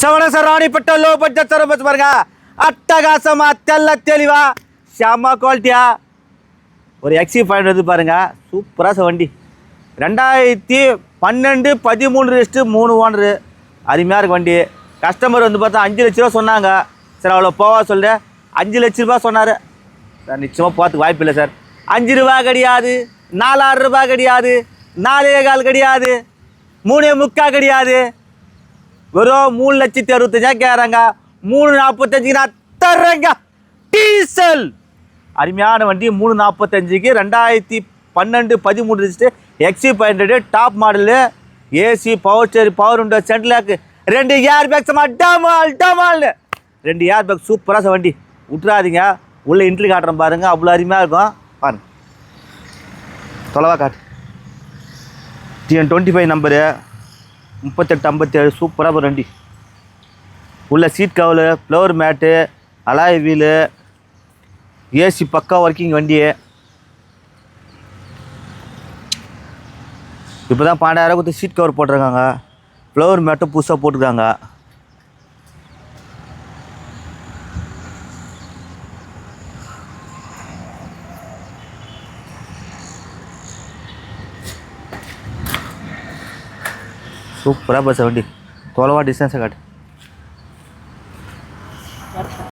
சவண sir ராணிப்பட்ட low budget sir bus பாருங்க. அட்டகாசமா தெல்ல தெளிவா. செம்ம குவாலிட்டியா ஒரு எக்ஸி ஃபைவ் வந்து பாருங்க. சூப்பராக சார் வண்டி. ரெண்டாயிரத்தி பன்னெண்டு பதிமூணு ரெஸ்ட்டு மூணு ஓனரு அருமையாக இருக்கு வண்டி. கஸ்டமர் வந்து பார்த்தா அஞ்சு லட்ச ரூபா சொன்னாங்க. சார் அவ்வளோ போவா சொல்லு அஞ்சு லட்ச ரூபா சொன்னார். சார் நிச்சயமாக போகிறதுக்கு வாய்ப்பு இல்லை சார் அஞ்சு ரூபா கிடையாது. நாலாயிரம் ரூபாய் கிடையாது. நாலே கால் கிடையாது. மூணே முக்கா கிடையாது. வெறும் மூணு லட்சத்தி அறுபத்தஞ்சா கேட்குறாங்க மூணு நாற்பத்தஞ்சுக்கு நான் தர்றேங்க. டீசல். அருமையான வண்டி மூணு நாற்பத்தஞ்சுக்கு ரெண்டாயிரத்தி பன்னெண்டு பதிமூணு register XE five hundred top model AC power steering power உண்டோ சென்ட்லாக்கு ரெண்டு ஏர் பேக் சமா டமால் டமால்னு ரெண்டு ஏர் பேக் சூப்பராக சார் வண்டி. விட்றாதீங்க உள்ளே இன்ட்ரி காட்டுறேன் பாருங்க. அவ்வளோ அருமையாக இருக்கும். பாருங்க. தொலைவா காட்டு. டிஎன் டுவெண்ட்டி ஃபைவ் நம்பரு முப்பத்தெட்டு ஐம்பத்தேழு சூப்பராக ஒரு வண்டி உள்ள seat cover flower mat alloy wheel AC பக்கா ஒர்க்கிங் வண்டி. இப்போ தான் பன்னெண்டாயிரம் கொடுத்து சீட் கவர் போட்டிருக்காங்க. ஃப்ளவர் மேட்டும் புதுசாக போட்டிருக்காங்க. சூப்பராக பஸ் வண்டி. தொலைவா டிஸ்டன்ஸை காட்டு.